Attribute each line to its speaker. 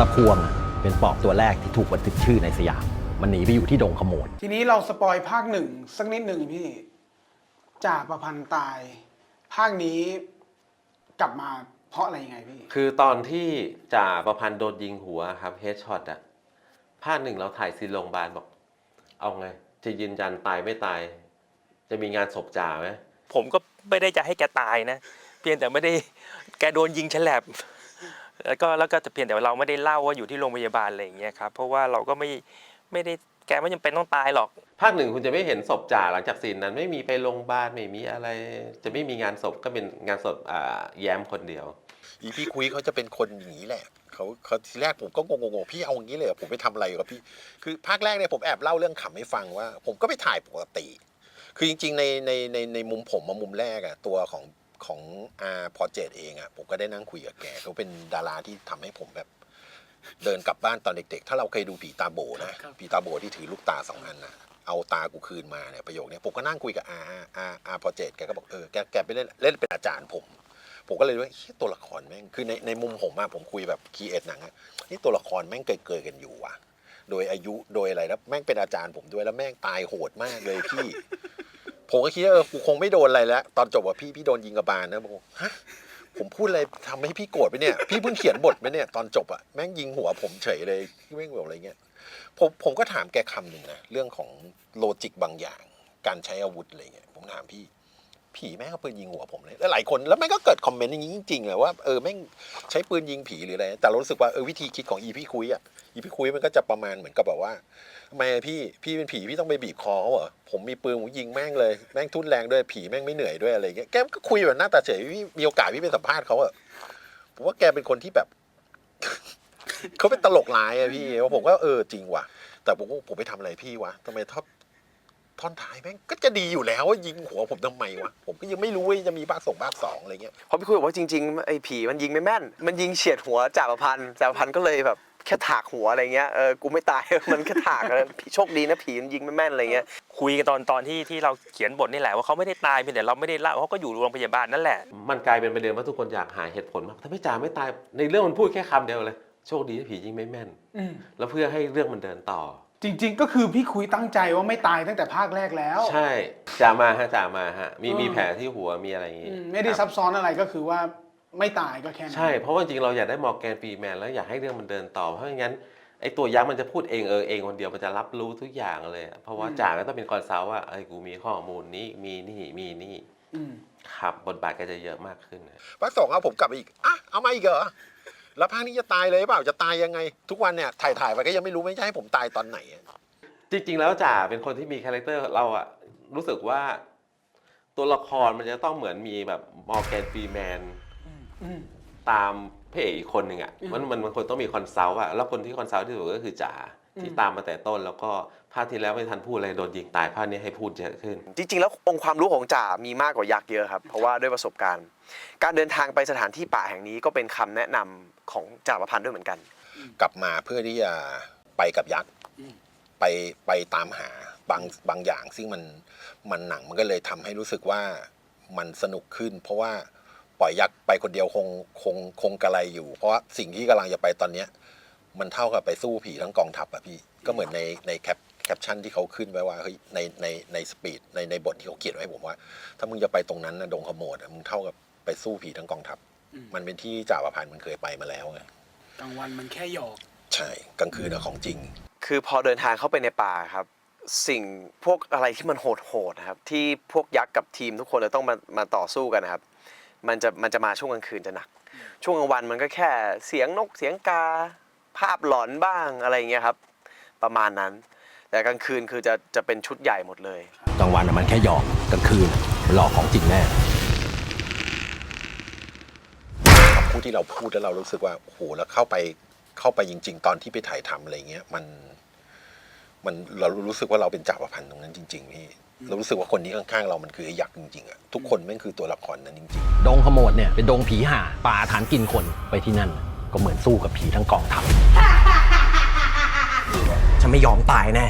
Speaker 1: ตะพวงอะเป็นปอบตัวแรกที่ถูกบันทึกชื่อในสยาม มันหนีไปอยู่ที่ดงขโมด
Speaker 2: ทีนี้เราสปอยภาคหนึ่งสักนิดหนึ่งพี่จ่าประพันธ์ตาย ภาคนี้กลับมาเพราะอะไรยังไงพี่
Speaker 3: คือตอนที่จ่าประพันธ์โดนยิงหัวครับเฮดช็อตอะภาคหนึ่งเราถ่ายซีนโรงพยาบาลบอก เอาไง จะยืนยันตายไม่ตาย จะมีงานศพจ่าไหม
Speaker 4: ผมก็ไม่ได้จะให้แกตายนะ เพียงแต่ไม่ได้แกโดนยิงฉลับ แล้วก็แล้วก็แต่เพียงแต่ว่าเราไม่ได้เล่าว่าอยู่ที่โรงพยาบาลอะไรอย่างเงี้ยครับเพราะว่าเราก็ไม่ไม่ได้แกไม่จำเป็นต้องตายหรอก
Speaker 3: ภาคหนึ่งคุณจะไม่เห็นศพจ่าหลังจากซีนนั้นไม่มีไปโรงพยาบาลไม่มีอะไร จะไม่มีงานศพก็เป็นงานศพอ่าแย้มคนเดียว
Speaker 5: อีพี่คุยเขาจะเป็นคนอย่างนี้แหละเขาเขาทีแรกผมก็งงๆพี่เอาอย่างนี้เลยเหรอผมไปทำอะไรกับพี่ คือภาคแรกเนี่ยผมแอบเล่าเรื่องขำให้ฟังว่า ผมก็ไปถ่ายปกติ คือจริงๆในในในในมุมผมมามุมแรกอะตัวของ ของอาพอเจตเองอะผมก็ได้นั่งคุยกับแกเขาเป็นดาราที่ทำให้ผมแบบ เดินกลับบ้านตอนเด็กๆ ถ้าเราเคยดูผีตาโบนะผีตาโบที่ถือลูกตาสองอันนะเอาตากูคืนมาเนี่ยประโยคเนี้ยผมก็นั่งคุยกับอาอาอาพอเจตแกก็บอกเออแกแกไปเล่นเล่นเป็นอาจารย์ผม ผมก็เลยว่าเฮ้ยตัวละครแม่งคือในในมุมผมอะผมคุยแบบคีเอทหนังอะนี่ตัวละครแม่งเกยเกยๆกันอยู่ว่ะ โดยอายุโดยอะไรแล้วแม่งเป็นอาจารย์ผมด้วยแล้วแม่งตายโหดมากเลยพี่ ผมก็คิดว่าเออกูคงไม่โดนอะไรแล้ว ตอนจบว่าพี่พี่โดนยิงกระบาลนะผมฮะผมพูดอะไรทำให้พี่โกรธไปเนี่ย พี่เพิ่งเขียนบทไปเนี่ยตอนจบอะแม่งยิงหัวผมเฉยเลยแม่งแบบอะไรเงี้ยผมผมก็ถามแกคำหนึ่งนะเรื่องของโลจิกบางอย่าง การใช้อาวุธอะไรเงี้ยผมถามพี่ ผีแม่งเอาปืนยิงหัวผมเลยแล้วหลายคนแล้วแม่งก็เกิดคอมเมนต์อย่างนี้จริงๆเลยว่าเออแม่งใช้ปืนยิงผีหรืออะไรแต่เรารู้สึกว่าเออวิธีคิดของอีพี่คุยอะอีพี่คุยมันก็จะประมาณเหมือนกับแบบว่าทำไมพี่พี่เป็นผีพี่ต้องไปบีบคอเขาเหรอผมมีปืนผมยิงแม่งเลยแม่งทุ่นแรงด้วยผีแม่งไม่เหนื่อยด้วยอะไรเงี้ยแกก็คุยแบบหน้าตาเฉยพี่มีโอกาสพี่ไปสัมภาษณ์เขาอะผมว่าแกเป็นคนที่แบบ เขาเป็นตลกร้ายอะพี่แล้วผมก็เออจริงว่ะ แต่ผมผมไปทำอะไรพี่วะทำไมทอด ท่อนท้ายแม่งก็จะดีอยู่แล้วว่ายิงหัวผมทำไมวะผมก็ยังไม่รู้ว่าจะมีภาคสองภาคสองอะไรเงี้ย
Speaker 6: เพราะพี่คุยบอกว่าจริงๆไอ้ผีมันยิงไม่แม่น มันยิงเฉียดหัวจ่าประพันธ์จ่าประพันธ์ก็เลยแบบแค่ถากหัวอะไรเงี้ยเออกูไม่ตาย มันแค่ถากนะโชคดีนะผีมันยิงไม่แม่นอะไรเงี้ย
Speaker 4: คุยกันตอนตอนที่ที่เราเขียนบทนี่แหละว่าเขาไม่ได้ตายเพียงแต่เราไม่ได้เล่าเขาก็อยู่โรงพยาบาลนั่นแหละ
Speaker 3: มันกลายเป็นประเด็นว่าทุกคนอยากหาเหตุผลว่าถ้าไม่จ่าไม่ตายในเรื่องมันพูดแค่คำเดียวเลย โชคดีที่ผียิงไม่แม่น
Speaker 2: อืม
Speaker 3: แล้วเพื่อให้เรื่องมันเดินต่อ
Speaker 2: จริง ๆ ก็คือพี่คุยตั้งใจว่าไม่ตายตั้งแต่ภาคแรกแล้ว
Speaker 3: ใช่จ่ามาฮะจ่ามาฮะ มี
Speaker 2: อืม
Speaker 3: มีแผลที่หัวมีอะไรอย่างงี้
Speaker 2: อืมไม่ได้
Speaker 3: ค
Speaker 2: ซั
Speaker 3: รับบ
Speaker 2: ซ้อนอะไรก็คือว่าไม่ตายก็แค่นั้น
Speaker 3: ใช่ เพราะว่าจริงๆเราอยากได้มอร์แกนฟรีแมนแล้วอยากให้เรื่องมันเดินต่อ เพราะงั้นไอ้ตัวยักษ์มันจะพูดเองเออเองคนเดียวมันจะรับรู้ทุกอย่างเลยอะเพราะว่าจ่าก็ต้องเป็นคอนซัลท์ว่าไอ้ยกูมีข้อมูลนี้มีนี่มีนี่
Speaker 2: อืม
Speaker 3: ครับบทบาทก็จะเยอะมากขึ้นนะ
Speaker 5: ภาคสองเอาผมกลับไปอีก อะ เอามาอีกเหรอ แล้วภาคนี้จะตายเลยเปล่าจะตายยังไง ทุกวันเนี่ยถ่ายถ่ายๆไปก็ยังไม่รู้ไม่ใช่ให้ผมตายตอนไหนอะ
Speaker 3: จริง ๆ แล้วจ่าเป็นคนที่มีคาแรคเตอร์เราอะรู้สึกว่า ตัวละครมันจะต้องเหมือนมีแบบมอร์แกนฟรีแมน
Speaker 2: อืม
Speaker 3: ตามพระเอกอีกคนหนึ่งอะ
Speaker 2: อืม
Speaker 3: มันมันมันควรต้องมีคอนซัลท์อะแล้วคนที่คอนซัลท์ที่สุดก็คือจ่า ที่
Speaker 2: อืม
Speaker 3: ตามมาแต่ต้น แล้วก็ภาคที่แล้วไม่ทันพูดอะไรโดนยิงตายภาคนี้ให้พูดเยอะขึ้น
Speaker 6: จริงๆ แล้วองค์ความรู้ของจ่ามีมากกว่ายักษ์เยอะครับ เพราะว่าด้วยประสบการณ์ การเดินทางไปสถานที่ป่าแห่งนี้ก็เป็นคำแนะนำของจ่าประพันธ์ด้วยเหมือนกัน
Speaker 5: กลับมาเพื่อที่จะไปกับยักษ์
Speaker 2: อืม
Speaker 5: ไปไปตามหาบางบางอย่าง ซึ่งมันมันหนังมันก็เลยทำให้รู้สึกว่ามันสนุกขึ้น เพราะว่าปล่อยยักษ์ไปคนเดียวคงคงคงกระไรอยู่ เพราะว่าสิ่งที่กำลังจะไปตอนเนี้ย มันเท่ากับไปสู้ผีทั้งกองทัพอะพี่ ก็เหมือนในในแคปแคปชั่นที่เขาขึ้นไว้ว่าเฮ้ยในในในสปีดในในบทที่เขาเขียนไว้ให้ผมว่า ถ้ามึงจะไปตรงนั้นนะดงขโมดอะมึงเท่ากับไปสู้ผีทั้งกองทัพ มันเป็นที่จ่าประพันธ์มันเคยไปมาแล้วไง
Speaker 2: กลางวันมันแค่หยอก
Speaker 5: ใช่กลางคืนอะของจริง
Speaker 6: คือพอเดินทางเข้าไปในป่าครับ สิ่งพวกอะไรที่มันโหดๆนะครับ ที่พวกยักษ์กับทีมทุกคนจะต้องมามาต่อสู้กันนะครับ มันจะมันจะมาช่วงกลางคืนจะหนัก ช่วงกลางวันมันก็แค่เสียงนกเสียงกา ภาพหลอนบ้างอะไรอย่างเงี้ยครับ ประมาณนั้น แต่กลางคืนคือจะจะเป็นชุดใหญ่หมดเลย
Speaker 1: กลางวันอะมันแค่หยอกกลางคืนมันหลอกของจริงแน่
Speaker 5: คำพูดที่เราพูดแล้วเรารู้สึกว่าโอ้โหแล้วเข้าไปเข้าไปจริง ๆ ตอนที่ไปถ่ายทำอะไรเงี้ยมัน มันเรารู้สึกว่าเราเป็นจ่าประพันธ์ตรงนั้นจริงๆพี่เรารู้สึกว่าคนนี้ข้างๆเรามันคือไอ้ยักษ์จริงๆอะทุกคนแม่งคือตัวละครนั้นจริง
Speaker 1: ดงขโมดเนี่ยเป็นดงผีห่าป่าฐานกินคนไปที่นั่น ก็เหมือนสู้กับผีทั้งกองทัพ
Speaker 6: ฉันไม่ยอมตายแน่